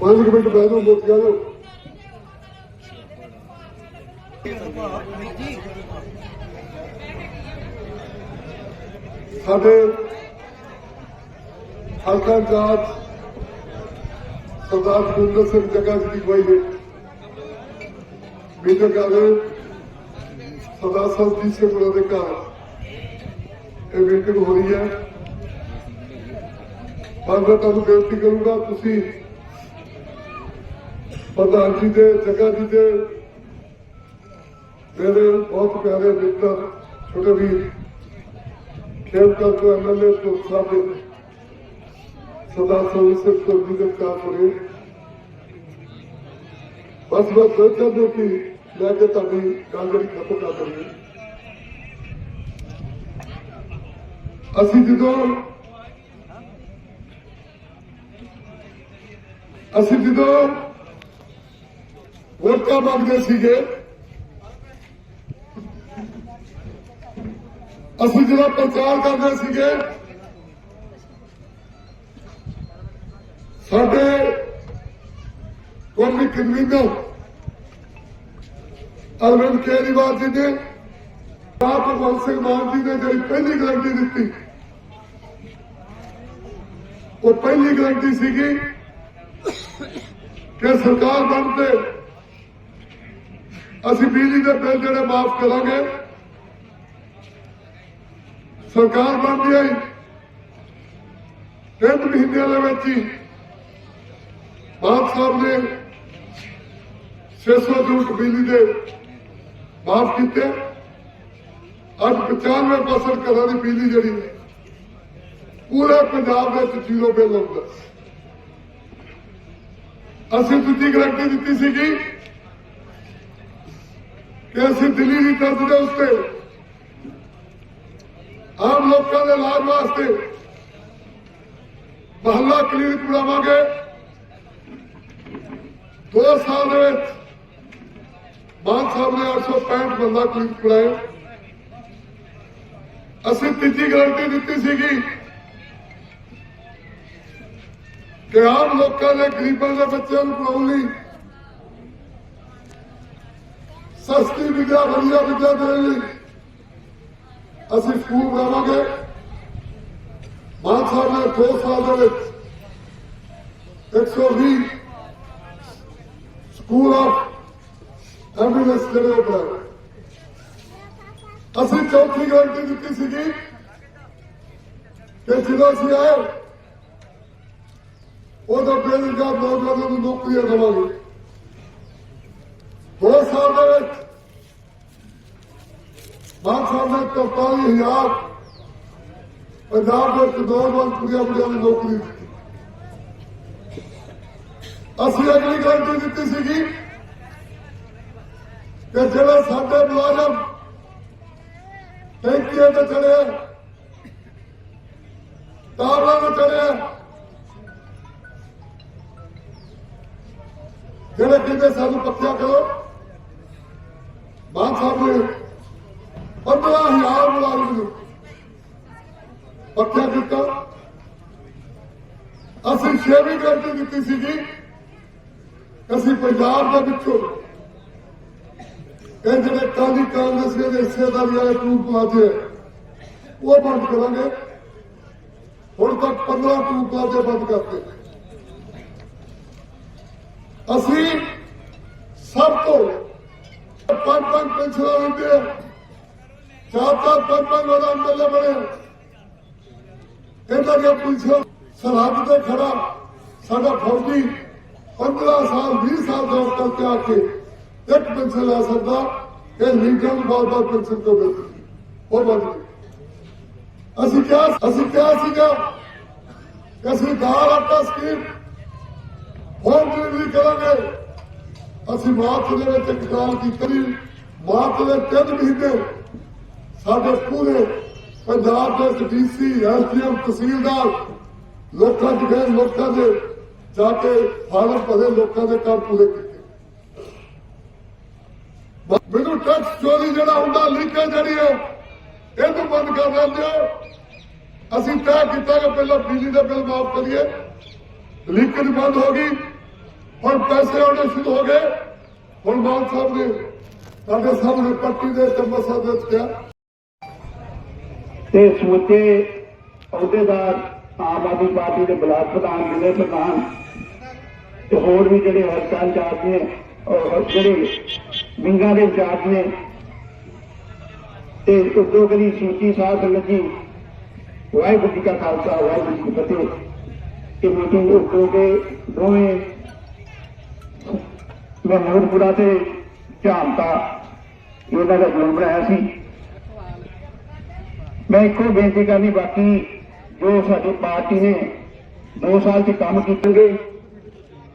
ਪੰਜ ਕੁ ਮਿੰਟ ਬਹਿ ਜਾਓ ਮੁੱਕ ਜਾਓ ਸਾਡੇ ਹਲਕਾ ਜਾਤ ਸਰਦਾਰ ਗੁਰਿੰਦਰ ਸਿੰਘ ਜੱਗਾ ਜੀ ਦੀ ਨੇ ਮੀਟਿੰਗ ਕਰ ਸਰਦਾਰ ਸਰਜੀਤ ਸਿੰਘ ਉਹਨਾਂ ਦੇ ਘਰ ਇਹ ਮੀਟਿੰਗ ਹੋ ਰਹੀ ਹੈ। ਪਰ ਮੈਂ ਤੁਹਾਨੂੰ ਬੇਨਤੀ ਕਰੂੰਗਾ, ਤੁਸੀਂ ਪ੍ਰਧਾਨ ਜੀ ਦੇ, ਜੱਗਾ ਜੀ ਦੇ, ਮੇਰੇ ਬਹੁਤ ਪਿਆਰੇ ਮਿੱਤਰ, ਛੋਟੇ ਵੀਰ ਖੇਮਕਰ ਤੋਂ ਐਮਐਲਏ ਤੋਂ ਸਾਹਿਬ ਸਰਦਾਰ ਸਰਵਿਸ ਸਿੰਘ ਜੀ ਦੇ ਕੰਮ ਹੋਏ ਬਸ ਮੈਂ ਸੋਚਦਾ ਹਾਂ ਕਿ ਮੈਂ ਕੇ ਤੁਹਾਡੀ ਗੱਲ ਜਿਹੜੀ ਖਤਮ ਕਰ ਦਈਏ। ਅਸੀਂ ਜਦੋਂ ਅਸੀਂ ਜਦੋਂ ਵੋਟਾਂ ਮੰਗਦੇ ਸੀਗੇ, ਅਸੀਂ ਜਿਹੜਾ ਪ੍ਰਚਾਰ ਕਰਦੇ ਸੀਗੇ, ਸਾਡੇ ਕੌਮੀ ਕਨਵੀਨਰ, ਅਰਵਿੰਦ ਕੇਜਰੀਵਾਲ ਜੀ ਨੇ ਆਪ ਭਗਵੰਤ ਸਿੰਘ ਮਾਨ ਜੀ ਨੇ ਜਿਹੜੀ ਪਹਿਲੀ ਗਰੰਟੀ ਦਿੱਤੀ, ਉਹ ਪਹਿਲੀ ਗਰੰਟੀ ਸੀਗੀ ਕਿ ਸਰਕਾਰ ਬਣ ਤੇ ਅਸੀਂ ਬਿਜਲੀ ਦੇ ਬਿੱਲ ਜਿਹੜੇ ਮਾਫ ਕਰਾਂਗੇ, ਸਰਕਾਰ ਬਣਦੀ ਆਈ। ਤਿੰਨ ਮਹੀਨਿਆਂ ਦੇ ਵਿੱਚ ਹੀ ਬਾਦ ਸਾਹਿਬ ਨੇ 600 ਯੂਨਿਟ ਬਿਜਲੀ ਦੇ ਮਾਫ ਕੀਤੇ। ਅੱਜ 95% ਘਰਾਂ ਦੀ ਬਿਜਲੀ ਜਿਹੜੀ ਪੂਰੇ ਪੰਜਾਬ ਦੇ ਵਿੱਚ ਜ਼ੀਰੋ ਬਿੱਲ ਆਉਂਦਾ। ਅਸੀਂ ਦੂਜੀ ਗਰੰਟੀ ਦਿੱਤੀ ਸੀਗੀ ਕਿ ਅਸੀਂ ਦਿੱਲੀ ਦੀ ਤਰਜ਼ ਦੇ ਉੱਤੇ ਆਮ ਲੋਕਾਂ ਦੇ ਇਲਾਜ ਵਾਸਤੇ ਮਹੱਲਾ ਕਲੀਨਿਕ ਬਣਾਵਾਂਗੇ। ਦੋ ਸਾਲ ਦੇ ਵਿੱਚ ਮਾਨ ਸਾਹਿਬ ਨੇ 865 ਬੰਦਾ ਕਲੀਨਿਕ ਬਣਾਏ ਅਸੀਂ ਤੀਜੀ ਗਰੰਟੀ ਦਿੱਤੀ ਸੀਗੀ ਕਿ ਆਮ ਲੋਕਾਂ ਨੇ ਗਰੀਬਾਂ ਦੇ ਬੱਚਿਆਂ ਨੂੰ ਪੜਾਉਣ ਲਈ ਸਸਤੀ ਵਿਦਿਆ, ਵਧੀਆ ਵਿਦਿਆ ਦੇਣ ਲਈ ਅਸੀਂ ਸਕੂਲ ਬਣਾਵਾਂਗੇ। ਮਾਨ ਸਾਹਿਬ ਨੇ 2 ਸਾਲ ਦੇ ਵਿੱਚ 120 ਸਕੂਲ ਆਫ ਐਂਬੂਲੈਂਸ ਜਿਹੜੇ ਬਣਾਏ। ਅਸੀਂ ਚੌਥੀ ਗਾਰੰਟੀ ਦਿੱਤੀ ਸੀਗੀ ਕਿ ਜਦੋਂ ਅਸੀਂ ਆਏ ਉਹ ਤਾਂ ਬੇਰੁਜ਼ਗਾਰ ਨੌਜਵਾਨਾਂ ਨੂੰ ਨੌਕਰੀਆਂ ਦੇਵਾਂਗੇ। ਦੋ ਸਾਲ ਦੇ ਵਿੱਚ ਮਾਨ ਸਾਹਿਬ ਨੇ 43000 ਪੰਜਾਬ ਦੇ ਵਿੱਚ ਨੌਜਵਾਨ ਕੁੜੀਆਂ ਮੁੰਡਿਆਂ ਨੂੰ ਨੌਕਰੀ ਦਿੱਤੀ। ਅਸੀਂ ਅਗਲੀ ਗਾਰੰਟੀ ਦਿੱਤੀ ਸੀਗੀ ਕਿ ਜਿਹੜੇ ਸਾਡੇ ਮੁਲਾਜ਼ਮ ਟੈਂਕੀਆਂ ਤੇ ਚੜੇ ਆ, ਟਾਵਰਾਂ ਤੇ ਚੜੇ ਜਿਹੜੇ ਕਹਿੰਦੇ ਸਾਨੂੰ ਪੱਕਿਆ ਕਰੋ ਬਾਦ ਸਾਹਿਬ ਨੇ 15000 ਮੁਲਾਜ਼ਮ ਨੂੰ ਪੱਕਿਆ ਕੀਤਾ ਅਸੀਂ ਛੇਵੀਂ ਗਰੰਟੀ ਦਿੱਤੀ ਸੀਗੀ ਅਸੀਂ ਪੰਜਾਬ ਦੇ ਵਿੱਚੋਂ ਇਹ ਜਿਹੜੇ ਕਾਲੀ ਕਾਂਗਰਸ ਦੇ ਹਿੱਸੇਦਾਰੀ ਵਾਲੇ ਟੂਰ ਪਲਾਜੇ, ਉਹ ਬੰਦ ਕਰਾਂਗੇ। ਹੁਣ ਤੱਕ 15 ਟੂਰ ਪਲਾਜੇ ਬੰਦ ਕਰਤੇ। ਅਸੀਂ ਸਭ ਤੋਂ ਪੰਜ ਪੰਜ ਪੈਨਸ਼ਨਾਂ ਦਿੰਦੇ ਚਾਰ ਚਾਰ ਪੰਜ ਪੰਜ ਵਾਲਾ ਅੰਦਰਲੇ ਬਣੇ। ਇਹਨਾਂ ਦੀਆਂ ਪੁਲਿਸਾਂ ਸਰਹੱਦ ਤੇ ਖੜਾ। ਸਾਡਾ ਫੌਜੀ 15 ਸਾਲ 20 ਸਾਲ ਦਾ ਤੇ ਆ ਕੇ ਇੱਕ ਪੈਨਸ਼ਨ ਲੈ ਸਕਦਾ। ਇਹ ਲੀਗਲ ਨੂੰ ਬਾਰ ਬਾਰ ਪੈਨਸ਼ਨ ਤੋਂ ਮਿਲਦੀ ਉਹ ਬੰਦ ਅਸੀਂ ਕਿਹਾ ਅਸੀਂ ਕਿਹਾ ਸੀਗਾ ਕਿ ਅਸੀਂ ਦਾਲ ਆਟਾ ਸਕੀਮ ਹੋਮ ਡਿਲੀਵਰੀ ਕਰਾਂਗੇ? ਅਸੀਂ ਮਾਰਚ ਦੇ ਵਿੱਚ ਇੱਕ ਗੱਲ ਕੀਤੀ ਮਾਰਚ ਦੇ ਤਿੰਨ ਮਹੀਨੇ ਸਾਡੇ ਪੂਰੇ ਪੰਜਾਬ ਦੇ ਵਿੱਚ ਡੀਸੀ ਐਸਡੀਐਮ, ਤਹਿਸੀਲਦਾਰ ਲੋਕਾਂ ਚ ਗਏ ਲੋਕਾਂ ਦੇ, ਜਾ ਕੇ ਫਾਰਮ ਭਰੇ ਲੋਕਾਂ ਦੇ ਕੰਮ ਪੂਰੇ ਕੀਤੇ। ਮੈਨੂੰ ਟੈਕਸ ਚੋਰੀ ਜਿਹੜਾ ਹੁੰਦਾ ਲੀਕੇਜ ਜਿਹੜੀ ਹੈ, ਇਹਨੂੰ ਬੰਦ ਕਰ ਲੈਂਦੇ ਹੋ ਅਸੀਂ ਤੈਅ ਕੀਤਾ ਕਿ ਪਹਿਲਾਂ ਬਿਜਲੀ ਦਾ ਬਿੱਲ ਮਾਫ ਕਰੀਏ। ਲੀਕੇਜ ਬੰਦ ਹੋ ਗਈ, ਹੁਣ ਪੈਸੇ ਆਉਣੇ ਸ਼ੁਰੂ ਹੋ ਗਏ। ਹੁਣ ਮਾਨ ਸਾਹਿਬ ਨੇ, ਸਾਡੇ ਸਾਹਮਣੇ ਪੱਟੀ ਦੇ ਤੇ ਦੇ ਦਿੱਤਾ। ਤੇ ਸਮੁੱਚੇ ਅਹੁਦੇਦਾਰ ਆਮ ਆਦਮੀ ਪਾਰਟੀ ਦੇ ਬਲਾਕ ਪ੍ਰਧਾਨ ਜ਼ਿਲ੍ਹੇ ਪ੍ਰਧਾਨ ਤੇ ਹੋਰ ਵੀ ਜਿਹੜੇ ਹਲਕਾ ਇੰਚਾਰਜ ਨੇ, ਔਰ ਜਿਹੜੇ ਵਿੰਗਾਂ ਦੇ ਇੰਚਾਰਜ ਨੇ, ਤੇ ਉਦੋਂ ਕਦੀ ਸੂਚੀ ਸਾਧ ਸੰਗਤ ਜੀ, ਵਾਹਿਗੁਰੂ ਜੀ ਕਾ ਖਾਲਸਾ, ਵਾਹਿਗੁਰੂ ਜੀ ਕੀ ਫਤਿਹ। ਇਹ ਮੀਟਿੰਗ ਉੱਤੋਂ ਕੇ ਦੋਵੇਂ ਮੈਂ ਮੋਹਨਪੁਰਾ ਤੇ ਝਾਮਤਾ ਇਹਨਾਂ ਦਾ ਜਨਮ ਬਣਾਇਆ ਸੀ। ਮੈਂ ਇੱਕੋ ਬੇਨਤੀ ਕਰਨੀ, ਬਾਕੀ ਜੋ ਸਾਡੀ ਪਾਰਟੀ ਨੇ 2 ਸਾਲ ਚ ਕੰਮ ਕੀਤੇਗੇ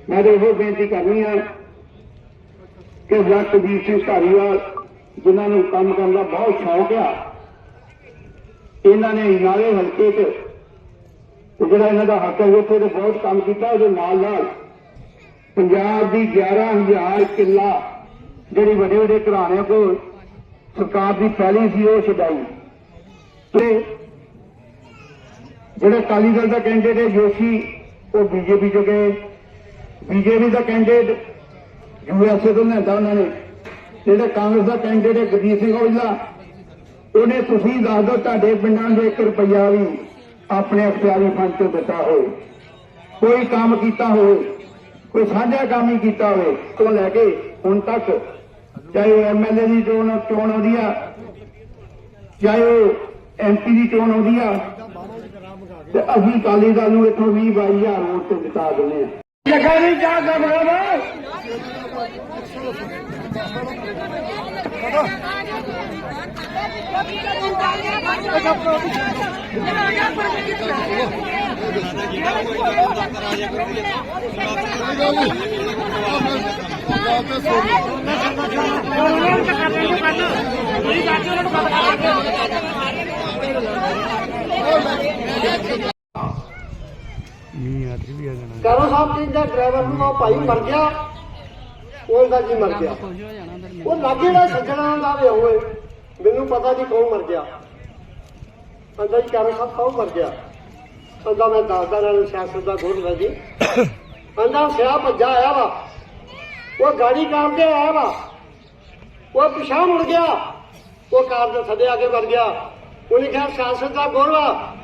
ਮੈਂ ਤਾਂ ਇਹੋ ਬੇਨਤੀ ਕਰਨੀ ਆ ਕਿ ਜੱਟ ਵੀਰ ਸਿੰਘ ਧਾਰੀਵਾਲ, ਜਿਨ੍ਹਾਂ ਨੂੰ ਕੰਮ ਕਰਨ ਦਾ ਬਹੁਤ ਸ਼ੌਕ ਆ, ਇਹਨਾਂ ਨੇ ਨਾਲੇ ਹਲਕੇ 'ਚ ਜਿਹੜਾ ਇਹਨਾਂ ਦਾ ਹੱਕ ਹੈ ਉੱਥੇ ਤੇ ਬਹੁਤ ਕੰਮ ਕੀਤਾ, ਉਹਦੇ ਨਾਲ ਨਾਲ ਪੰਜਾਬ ਦੀ 11000 ਕਿੱਲਾ ਜਿਹੜੀ ਵੱਡੇ ਵੱਡੇ ਘਰਾਣਿਆਂ ਕੋਲ ਸਰਕਾਰ ਦੀ ਪਹਿਲੀ ਸੀ, ਉਹ ਛਡਾਈ। ਤੇ ਜਿਹੜੇ ਅਕਾਲੀ ਦਲ ਦਾ ਕੈਂਡੀਡੇਟ ਜੋਸ਼ੀ, ਉਹ ਬੀਜੇਪੀ ਚ ਗਏ। ਬੀਜੇਪੀ ਦਾ ਕੈਂਡੀਡੇਟ ਯੂਐਸਏ ਤੋਂ ਲਿਆਂਦਾ ਉਹਨਾਂ ਨੇ। ਜਿਹੜਾ ਕਾਂਗਰਸ ਦਾ ਕੈਂਡੀਡੇਟ ਹੈ ਸਿੰਘ ਔਜਲਾ, ਉਹਨੇ ਤੁਸੀਂ ਦੱਸ ਦਿਓ, ਤੁਹਾਡੇ ਪਿੰਡਾਂ ਦੇ 1 ਰੁਪਈਆ ਵੀ ਆਪਣੇ ਅਖਤਿਆਰੀ ਫੰਡ ਤੋਂ ਦਿੱਤਾ ਹੋਵੇ। ਕੋਈ ਕੰਮ ਕੀਤਾ ਹੋਵੇ ਕੋਈ ਸਾਂਝਾ ਕੰਮ ਹੀ ਕੀਤਾ ਹੋਵੇ ਤੋਂ ਲੈ ਕੇ ਹੁਣ ਤੱਕ ਚਾਹੇ ਉਹ ਐਮਐਲਏ ਦੀ ਚੋਣ ਚੋਣ ਆਉਂਦੀ ਆ ਚਾਹੇ ਉਹ ਐਮਪੀ ਦੀ ਚੋਣ ਆਉਂਦੀ ਆ ਤੇ ਅਸੀਂ ਅਕਾਲੀ ਦਲ ਨੂੰ ਇੱਥੋਂ 20 22000 ਵੋਟ ਤੇ ਜਿਤਾ ਦਿੰਦੇ ਆ। ਜਗਾ ਨਹੀਂ ਜਾ ਸਕਦਾ ਕਰੋ ਸਾਹਿਬ ਕਹਿੰਦਾ ਡਰਾਈਵਰ ਨੂੰ ਉਹ ਭਾਈ ਮਰ ਗਿਆ। ਉਹ ਦਾ ਜੀ ਮਰ ਗਿਆ। ਉਹ ਲਾਗੇ ਦਾ ਸੱਜਣਾ ਦਾ ਵੇ ਹੋਏ। ਮੈਨੂੰ ਪਤਾ ਨਹੀਂ ਕੌਣ ਮਰ ਗਿਆ। ਕਹਿੰਦਾ ਜੀ ਕਰੋ ਸਾਹਿਬ, ਕੌਣ ਮਰ ਗਿਆ? ਕਹਿੰਦਾ ਮੈਂ ਦੱਸਦਾ ਨਾਲ ਸਿਆਸਤ ਦਾ ਗੁਰ ਹੈ ਕਹਿੰਦਾ ਸਿਆ ਭੱਜਾ ਆਇਆ ਵਾ। ਉਹ ਗਾੜੀ ਕਾਰ ਤੇ ਆਇਆ ਵਾ। ਉਹ ਪਿਛਾਂ ਮੁੜ ਗਿਆ। ਉਹ ਕਾਰ ਦੇ ਥੱਲੇ ਆ ਕੇ ਮਰ ਗਿਆ। ਉਹਨੇ ਕਿਹਾ, ਸਿਆਸਤ ਦਾ ਗੁਰ ਵਾ।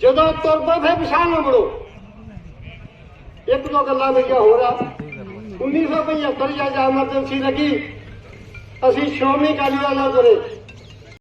ਜਦੋਂ ਤੁਰ ਤੁਰਦਾ ਫਿਰ ਪਿਛਾਂ ਨਾ ਮੁੜੋ। ਇੱਕ ਦੋ ਗੱਲਾਂ ਮੇਰੀਆਂ ਹੋਰ ਆ। 1975 ਜਾਂ ਐਮਰਜੈਂਸੀ ਲੱਗੀ। ਅਸੀਂ ਸ਼੍ਰੋਮਣੀ ਅਕਾਲੀ ਦਲ ਨਾਲ